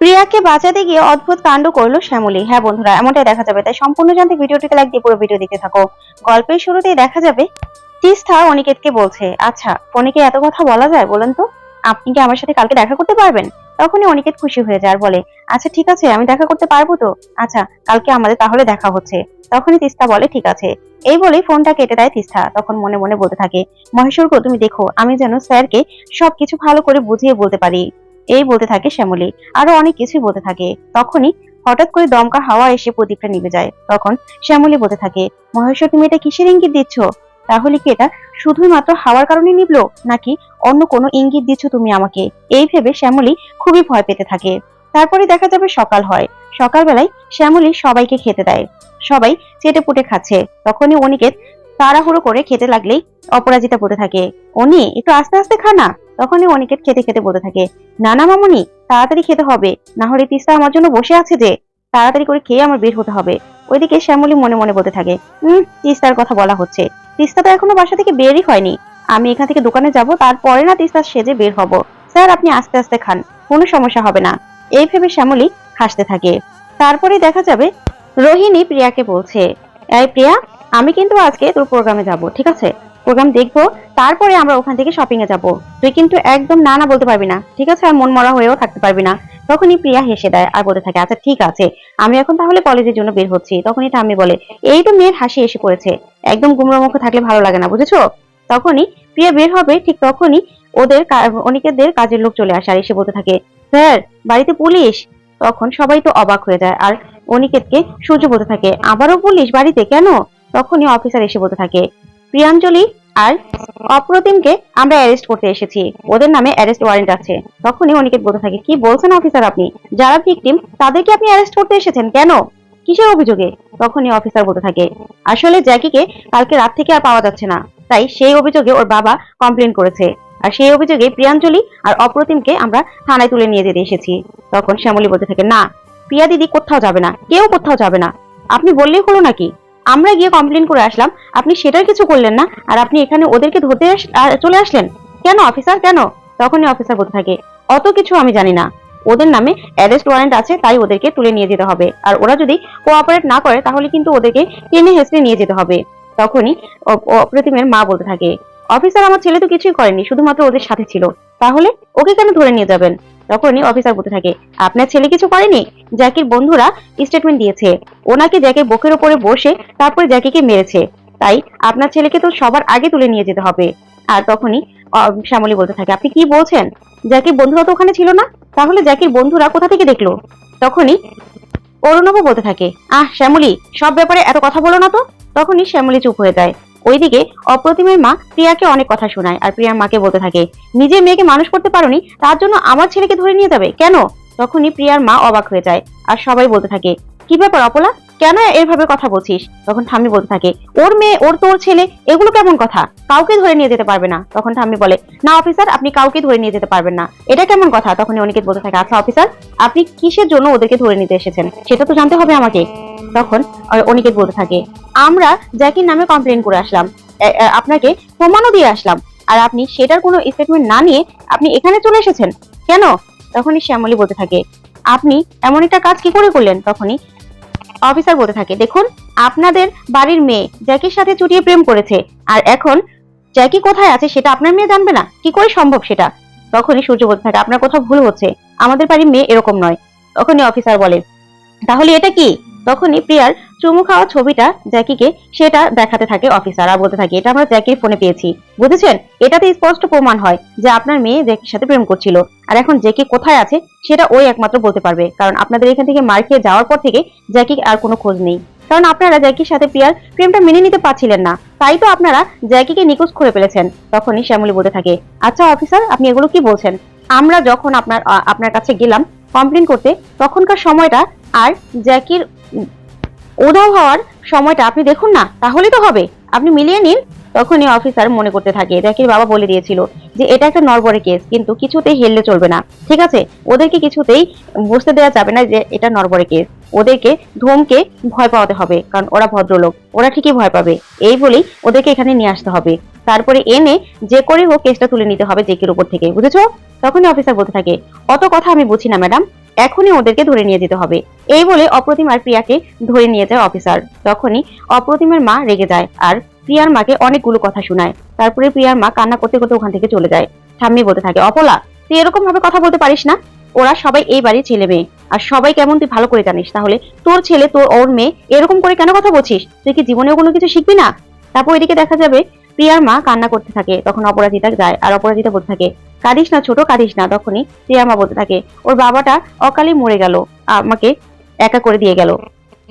প্রিয়াকে বাঁচাতে গিয়ে অদ্ভুত কাণ্ড করল শ্যামলী। হ্যাঁ বন্ধুরা, এমনটাই দেখা যাবে। তাই সম্পূর্ণ জানতে ভিডিওটিকে লাইক দিয়ে পুরো ভিডিও দেখতে থাকো। গল্পের শুরুতেই দেখা যাবে, তিস্তা অনিকেতকে বলছে আচ্ছা ফোনে কি এত কথা বলা যায় বলেন তো? আপনি কি আমার সাথে কালকে দেখা করতে পারবেন? তখনই অনিকেত খুশি হয়ে যায় আর বলে আচ্ছা ঠিক আছে, আমি দেখা করতে পারব তো? আচ্ছা কালকে আমাদের তাহলে দেখা হচ্ছে। তখনই তিস্তা বলে, ঠিক আছে। এই বলে ফোনটা কেটে দেয় তিস্তা। তখন মনে মনে বলতে থাকে, মহেশ্বর তুমি দেখো, আমি যেন স্যারকে সবকিছু ভালো করে বুঝিয়ে বলতে পারি। এই বলতে থাকে শ্যামলী। আরও অনেক কিছুই বলতে থাকে। তখনই হঠাৎ করে দমকা হাওয়া এসে প্রদীপটা নিভে যায়। তখন শ্যামলী বলতে থাকে, মহেশ্বর, তুমি এটা কিসের ইঙ্গিত দিচ্ছ? তাহলে কি এটা শুধুই মাত্র হাওয়ার কারণে নিবলো? নাকি অন্য কোনো ইঙ্গিত দিচ্ছ তুমি আমাকে? এই ভেবে শ্যামলী খুবই ভয় পেতে থাকে। তারপরে দেখা যাবে সকাল হয়। সকালবেলায় শ্যামলী সবাইকে খেতে দেয়। সবাই চেটে পুটে খাচ্ছে। তখনই অনিকেত তাড়াহুড়ো করে খেতে লাগলেই অপরাজিতা বলতে থাকে, অনি, একটু আস্তে আস্তে খা না। তখনই অনিকেত খেতে খেতে বলতে থাকে না না মামুনি, তাড়াতাড়ি খেতে হবে। না হলে তিস্তা আমার জন্য বসে আছে যে, তাড়াতাড়ি করে খেয়ে আমার বের হতে হবে। ওইদিকে শ্যামলী মনে মনে বলতে থাকে হুম তিস্তার কথা বলা হচ্ছে। তিস্তা তো এখনও বাসা থেকে বেরই হয়নি। আমি এখান থেকে দোকানে যাব, তারপরে না তিস্তার সেজে বের হব। স্যার, আপনি আস্তে আস্তে খান, কোনো সমস্যা হবে না। এই ভেবে শ্যামলী হাসতে থাকে। তারপরে দেখা যাবে, রোহিণী প্রিয়াকে বলছে, এই প্রিয়া, আমি কিন্তু আজকে তোর প্রোগ্রামে যাব, ঠিক আছে? প্রোগ্রাম দেখব, তারপরে আমরা ওখান থেকে শপিং এ যাব। তুই কিন্তু একদম না না বলতে পারবি না, ঠিক আছে? আর মন মরা হয়েও থাকতে পারবি না। তখনই প্রিয়া হেসে দেয় আর বলতে থাকে আচ্ছা ঠিক আছে। আমি এখন তাহলে কলেজের জন্য বের হচ্ছি। তখনই ঠাম্মি বলে, এই তো মেয়ের হাসি এসে পড়েছে। একদম গুমড়ো মুখে থাকলে ভালো লাগে না, বুঝেছ? তখনই প্রিয়া বের হবে, ঠিক তখনই ওদের অনিকেতদের কাজের লোক চলে আসে আর এসে বলতে থাকে, স্যার, বাড়িতে পুলিশ? তখন সবাই তো অবাক হয়ে যায় আর অনিকেতকে সূর্য বলতে থাকে, আবারও পুলিশ বাড়িতে? কেন? তখনই অফিসার এসে বলতে থাকে প্রিয়াঞ্জলি আর অপ্রতিমকে আমরা অ্যারেস্ট করতে এসেছি। ওদের নামে অ্যারেস্ট ওয়ারেন্ট আছে। তখনই অনিকেত বলতে থাকে, কি বলছেন অফিসার আপনি? যারা ভিকটিম তাদেরকে আপনি অ্যারেস্ট করতে এসেছেন কেন? কিসের অভিযোগে? তখনই অফিসার বলতে থাকে, আসলে জ্যাকিকে কালকে রাত থেকে আর পাওয়া যাচ্ছে না। তাই সেই অভিযোগে ওর বাবা কমপ্লেন করেছে। আর সেই অভিযোগে প্রিয়াঞ্জলি আর অপ্রতিমকে আমরা থানায় তুলে নিয়ে যেতে এসেছি। তখন শ্যামলী বলতে থাকে, না, প্রিয়া দিদি কোথাও যাবে না, কেউ কোথাও যাবে না। আপনি বললেই হলো নাকি? আমরা গিয়ে কমপ্লেন করে আসলাম। আপনি সেটার কিছু করলেন না, আর আপনি এখানে ওদেরকে ধরতে চলে আসলেন। কেন অফিসার কেন? তখনই অফিসার বলতে থাকে, অত কিছু আমি জানি না। ওদের নামে অ্যারেস্ট ওয়ারেন্ট আছে, তাই ওদেরকে তুলে নিয়ে যেতে হবে। আর ওরা যদি কোঅপারেট না করে, তাহলে কিন্তু ওদেরকে টেনে হেসড়ে নিয়ে যেতে হবে। তখনই অপ্রতিমের মা বলতে থাকে অফিসার আমার ছেলে তো কিছুই করেনি, শুধুমাত্র ওদের সাথে ছিল। তাহলে ওকে কেন ধরে নিয়ে যাবেন? তখনই অফিসার বলতে থাকে, আপনার ছেলে কিছু করেনি? জ্যাকির বন্ধুরা স্টেটমেন্ট দিয়েছে, ওনাকে জ্যাকের বুকের উপরে বসে তারপরে জ্যাকিকে মেরেছে, তাই আপনার ছেলেকে তো সবার আগে তুলে নিয়ে যেতে হবে। আর তখনই শ্যামলী বলতে থাকে, আপনি কি বলছেন? জ্যাকির বন্ধুরা তো ওখানে ছিল না? তাহলে জ্যাকির বন্ধুরা কোথা থেকে দেখল? তখনই অরুণবও বলতে থাকে, আহ, শ্যামলী, সব ব্যাপারে এত কথা বলো না তো? তখনই শ্যামলী চুপ হয়ে যায়। ওইদিকে অপ্রতিমের মা প্রিয়াকে অনেক কথা শোনায় আর প্রিয়ার মাকে বলতে থাকে নিজের মেয়েকে মানুষ করতে পারোনি, তার জন্য আমার ছেলেকে ধরে নিয়ে যাবে? কেন? তখনই প্রিয়ার মা অবাক হয়ে যায় আর সবাই বলতে থাকে, কি ব্যাপার অপলা? কেন এভাবে কথা বলছিস? তখন ঠাম্মি বলতে থাকে, ওর মেয়ে, ওর তোর ছেলে, এগুলো কেমন কথা? কাউকে ধরে নিয়ে যেতে পারবে না। তখন ঠাম্মি বলে, না অফিসার আপনি কাউকে ধরে নিয়ে যেতে পারবেন না। এটা কেমন কথা? তখন অনিকেত বলতে থাকে আচ্ছা অফিসার আপনি কিসের জন্য ওদেরকে ধরে নিতে এসেছেন? সেটা তো জানতে হবে আমাকে। তখন অনিকেত বলতে থাকে, আমরা জ্যাকির নামে কমপ্লেন করে আসলাম। আপনাকে প্রমাণও দিয়ে আসলাম। আর আপনি সেটার কোনো স্টেটমেন্ট না নিয়ে আপনি এখানে চলে এসেছেন। কেন? তখনই শ্যামলী বলতে থাকে, আপনি এমন একটা কাজ কি করে করলেন? তখনই অফিসার বলতে থাকে, দেখুন, আপনাদের বাড়ির মেয়ে জ্যাকির সাথে চুটিয়ে প্রেম করেছে, আর এখন জ্যাকি কোথায় আছে সেটা আপনার মেয়ে জানবে না। কি করে সম্ভব সেটা? তখনই সূর্য বলতে থাকে, আপনার কোথাও ভুল হচ্ছে। আমাদের বাড়ির মেয়ে এরকম নয়। তখনই অফিসার বলে, তাহলে এটা কি? তখনই প্রিয়ার চুমু খাওয়া ছবিটা জ্যাকিকে সেটা দেখাতে থাকে অফিসার আর বলতে থাকে, এটা আমরা জ্যাকির ফোনে পেয়েছি। বুঝেছেন? এটাতে স্পষ্ট প্রমাণ হয় যে আপনার মেয়ে জ্যাকির সাথে প্রেম করছিল। আর এখন জ্যাকি কোথায় আছে সেটা ওই একমাত্র বলতে পারবে। কারণ আপনাদের এখান থেকে মার খেয়ে যাওয়ার পর থেকে জ্যাকি আর কোনো খোঁজ নেই। কারণ আপনারা জ্যাকির সাথে প্রিয়ার প্রেমটা মেনে নিতে পারছিলেন না। তাই তো আপনারা জ্যাকিকে নিখোঁজ করে ফেলেছেন। তখনই শ্যামলী বলতে থাকে আচ্ছা অফিসার, আপনি এগুলো কি বলছেন? আমরা যখন আপনার আপনার কাছে গেলাম কমপ্লেন করতে তখনকার সময়টা আর জ্যাকির উধাও হওয়ার সময়টা আপনি দেখুন না তাহলে তো হবে। আপনি মিলিয়ে নিন তখনই অফিসার মনে করতে থাকে জ্যাকির বাবা বলে দিয়েছিল যে, এটা একটা নরবরে কেস কিন্তু কিছুতেই হেললে চলবে না। ঠিক আছে? ওদেরকে কিছুতেই বুঝতে দেওয়া যাবে না যে, এটা নরবরে কেস ওদেরকে ধমকে ভয় পাওয়াতে হবে, কারণ ওরা ভদ্রলোক, ওরা ঠিকই ভয় পাবে। এই বলেই ওদেরকে এখানে নিয়ে আসতে হবে। তারপরে এনে যে করে হোক কেসটা তুলে নিতে হবে জেকের উপর থেকে, বুঝেছ? তখনই অফিসার বলতে থাকে, অত কথা আমি বুঝি না ম্যাডাম এখনই ওদেরকে ধরে নিয়ে যেতে হবে। এই বলে অপ্রতিম আর প্রিয়াকে ধরে নিয়ে যায় অফিসার তখনই অপ্রতিমের মা রেগে যায়, আর প্রিয়ার মাকে অনেকগুলো কথা শোনায়। তারপরে প্রিয়ার মা কান্না করতে করতে ওখান থেকে চলে যায়। ঠাম্মি বলতে থাকে, অপলা, তুই এরকম ভাবে কথা বলতে পারিস না? ওরা সবাই এই বাড়ির ছেলে মেয়ে। আর সবাই কেমন তুই ভালো করে জানিস? তাহলে তোর ছেলে, তোর ওর মেয়ে এরকম করে কেন কথা বলছিস? তুই কি জীবনেও কোনো কিছু শিখবি না? তারপর এদিকে দেখা যাবে প্রিয়ার মা কান্না করতে থাকে, তখন অপরাজিতা যায়। আর অপরাজিতা বলতে থাকে, কাঁদিস না ছোট, কাঁদিস না। তখনই প্রিয়ার মা বলতে থাকে, ওর বাবাটা অকালে মরে গেল, আমাকে একা করে দিয়ে গেল।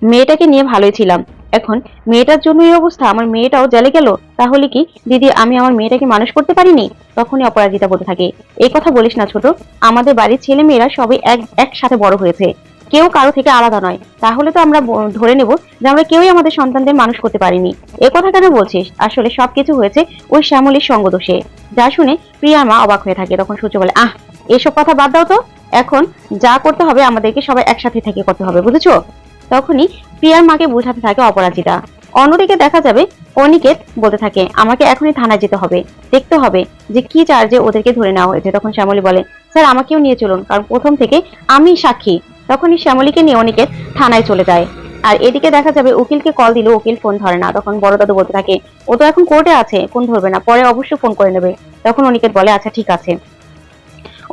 মেয়েটাকে নিয়ে ভালোই ছিলাম। এখন মেয়েটার জন্য এই অবস্থা, আমার মেয়েটাও জেলে গেল, তাহলে কি? দিদি, আমি আমার মেয়েটাকে মানুষ করতে পারিনি? তখনই অপরাজিতা বলতে থাকে, এই কথা বলিস না ছোট, আমাদের বাড়ির ছেলে মেয়েরা সবাই এক, একসাথে বড় হয়েছে। কেউ কারও থেকে আলাদা নয়। তাহলে তো আমরা ধরে নেব যে আমরা কেউই আমাদের সন্তানদের মানুষ করতে পারিনি। এ কথা কেন বলছিস? আসলে সবকিছু হয়েছে ওই শ্যামলীর সঙ্গদোষে যা শুনে প্রিয়ার মা অবাক হয়ে থাকে, তখন সূর্য বলে, আহ, এসব কথা বাদ দাও তো। এখন যা করতে হবে আমাদেরকে সবাই একসাথে থেকে করতে হবে, বুঝেছ? তখনই প্রিয়ার মাকে বোঝাতে থাকে অপরাজিতা। অন্যদিকে দেখা যাবে অনিকেত বলতে থাকে, আমাকে এখনই থানায় যেতে হবে, দেখতে হবে যে কি চার্জে ওদেরকে ধরে নেওয়া হয়েছে। তখন শ্যামলী বলে, স্যার, আমাকেও নিয়ে চলুন, কারণ প্রথম থেকে আমি সাক্ষী। তখনই শ্যামলীকে নিয়ে অনিকেত থানায় চলে যায়। আর এদিকে দেখা যাবে উকিলকে কল দিল উকিল ফোন ধরে না। তখন বড় দাদু বলতে থাকে, ও তো এখন কোর্টে আছে ফোন ধরবে না, পরে অবশ্যই ফোন করে নেবে। তখন অনিকেত বলে আচ্ছা ঠিক আছে।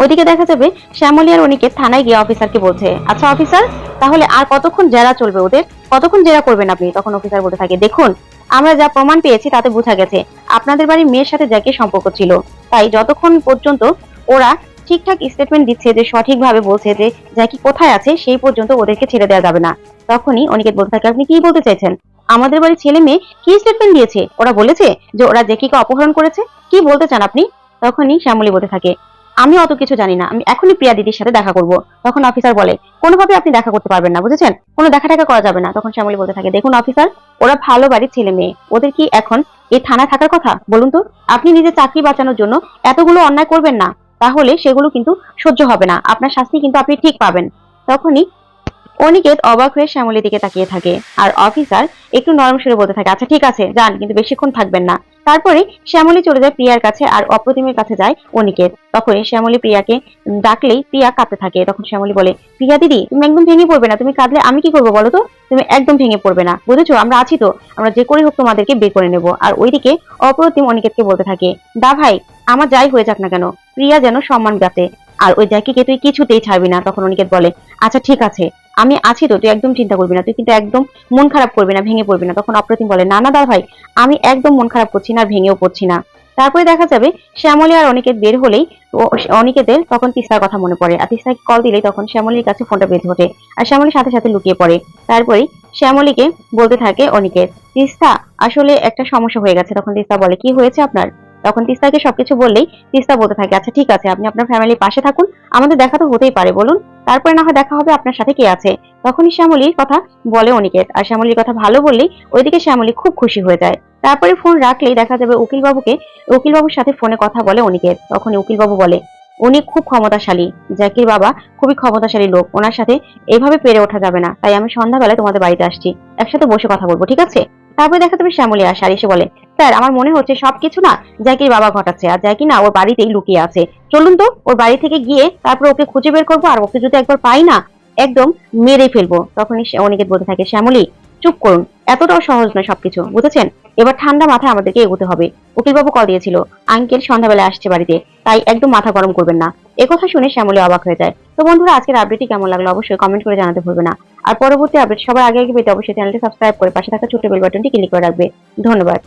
ওইদিকে দেখা যাবে শ্যামলী আর অনিকেত থানায় গিয়ে অফিসারকে বলছে। আচ্ছা অফিসার, তাহলে আর কতক্ষণ জেরা চলবে ওদের? কতক্ষণ জেরা করবেন আপনি? তখন অফিসার বলতে থাকে, দেখুন, আমরা যা প্রমাণ পেয়েছি তাতে বোঝা গেছে, আপনাদের বাড়ির মেয়ের সাথে জ্যাকের সম্পর্ক ছিল। তাই যতক্ষণ পর্যন্ত ওরা ঠিকঠাক স্টেটমেন্ট দিচ্ছে যে, সঠিকভাবে বলছে যে জ্যাকি কোথায় আছে, সেই পর্যন্ত ওদেরকে ছেড়ে দেওয়া যাবে না। তখনই অনিকেত বলতে থাকে, আপনি কি বলতে চাইছেন? আমাদের বাড়ির ছেলে মেয়ে কি স্টেটমেন্ট দিয়েছে? ওরা বলেছে যে, ওরা জ্যাকিকে অপহরণ করেছে? কি বলতে চান আপনি? তখনই শ্যামলী বলতে থাকে আমি অত কিছু জানি না। আমি এখনই প্রিয়া দিদির সাথে দেখা করব। তখন অফিসার বলে, কোনোভাবে আপনি দেখা করতে পারবেন না, বুঝেছেন? কোনো দেখা টাকা করা যাবে না। তখন শ্যামলী বলতে থাকে, দেখুন অফিসার ওরা ভালো বাড়ির ছেলে মেয়ে। ওদের কি এখন এই থানায় থাকার কথা? বলুন তো, আপনি নিজের চাকরি বাঁচানোর জন্য এতগুলো অন্যায় করবেন না? তাহলে সেগুলো কিন্তু সহ্য হবে না। আপনার শাস্তি কিন্তু আপনি ঠিক পাবেন। তখনই অনিকেত অবাক হয়ে শ্যামলীর দিকে তাকিয়ে থাকে। আর অফিসার একটু নরম সুরে বলতে থাকে আচ্ছা ঠিক আছে, যান, কিন্তু বেশিক্ষণ থাকবেন না। তারপরে শ্যামলী চলে যায় প্রিয়ার কাছে আর অপ্রতিমের কাছে যায় অনিকেত। তখনই শ্যামলী প্রিয়াকে ডাকলেই প্রিয়া কাঁদতে থাকে। তখন শ্যামলী বলে, প্রিয়া দিদি, তুমি একদম ভেঙে পড়বে না, তুমি কাঁদলে আমি কি করব বলো তো? তুমি একদম ভেঙে পড়বে না, বুঝেছ? আমরা আছি তো, আমরা যে করে হোক তোমাদেরকে বের করে নেব। আর ওইদিকে অপ্রতিম অনিকেতকে বলতে থাকে, দা ভাই, আমার যাই হয়ে যাক না কেন, প্রিয়া যেন সম্মান গাতে আর ওই জ্যাকিকে তুই কিছুতেই ছাড়বি না। তখন অনিকেত বলে আচ্ছা ঠিক আছে। আমি আছি তো, তুই একদম চিন্তা করবি না, তুই কিন্তু একদম মন খারাপ করবি না, ভেঙে পড়বি না। তখন অপ্রতিম বলে, না না দা ভাই, আমি একদম মন খারাপ করছি না ভেঙেও পড়ছি না। তারপরে দেখা যাবে, শ্যামলী আর অনিকেত বের হলেই অনিকেতের তখন তিস্তার কথা মনে পড়ে। আর তিস্তাকে কল দিলেই তখন শ্যামলীর কাছে ফোনটা বেঁধে ওঠে। আর শ্যামলীর সাথে সাথে লুকিয়ে পড়ে। তারপরে শ্যামলীকে বলতে থাকে অনিকেত, তিস্তা, আসলে একটা সমস্যা হয়ে গেছে। তখন তিস্তা বলে, কি হয়েছে আপনার? তখন তিস্তাকে সবকিছু বললেই তিস্তা বলতে থাকে আচ্ছা ঠিক আছে, আপনি আপনার ফ্যামিলির পাশে থাকুন, আমাদের দেখা তো হতেই পারে, বলুন। তারপরে না হয় দেখা হবে আপনার সাথে কে আছে? তখনই শ্যামলীর কথা বলে অনিকেত, আর শ্যামলীর কথা ভালো বললেই ওইদিকে শ্যামলী খুব খুশি হয়ে যায়। তারপরে ফোন রাখলেই দেখা যাবে উকিল বাবুকে উকিল বাবুর সাথে ফোনে কথা বলে অনিকেত। তখনই উকিল বাবু বলে, উনি খুব ক্ষমতাশালী জ্যাকির বাবা খুবই ক্ষমতাশালী লোক, ওনার সাথে এইভাবে পেরে ওঠা যাবে না, তাই আমি সন্ধ্যাবেলায় তোমাদের বাড়িতে আসছি, একসাথে বসে কথা বলব, ঠিক আছে? তারপরে দেখা যাবে শ্যামলী আসে, আর এসে বলে স্যার, আমার মনে হচ্ছে সবকিছু না জ্যাকির বাবা ঘটাচ্ছে আর জ্যাকি না ওর বাড়িতেই লুকিয়ে আছে। চলুন তো, ওর বাড়ি থেকে গিয়ে তারপর ওকে খুঁজে বের করব আর ওকে যদি একবার পাই না, একদম মেরে ফেলব। তখনই অনিকেত বলতে থাকে, শ্যামলী, চুপ করুন, এতটাও সহজ নয় সবকিছু, বুঝেছেন? এবার ঠান্ডা মাথায় আমাদেরকে এগোতে হবে। উকিলবাবু কল দিয়েছিল, আঙ্কেল সন্ধ্যাবেলা আসছে বাড়িতে, তাই একদম মাথা গরম করবেন না। একথা শুনে শ্যামলী অবাক হয়ে যায়। তো বন্ধুরা, আজকের আপডেটটি কেমন লাগল অবশ্যই কমেন্ট করে জানাতে ভুলবে না। আর পরবর্তী আপডেট সবার আগে আগে পেতে অবশ্যই চ্যানেলটি সাবস্ক্রাইব করে পাশে থাকা ছোট্ট বেল বাটনটি ক্লিক করে রাখবে। ধন্যবাদ।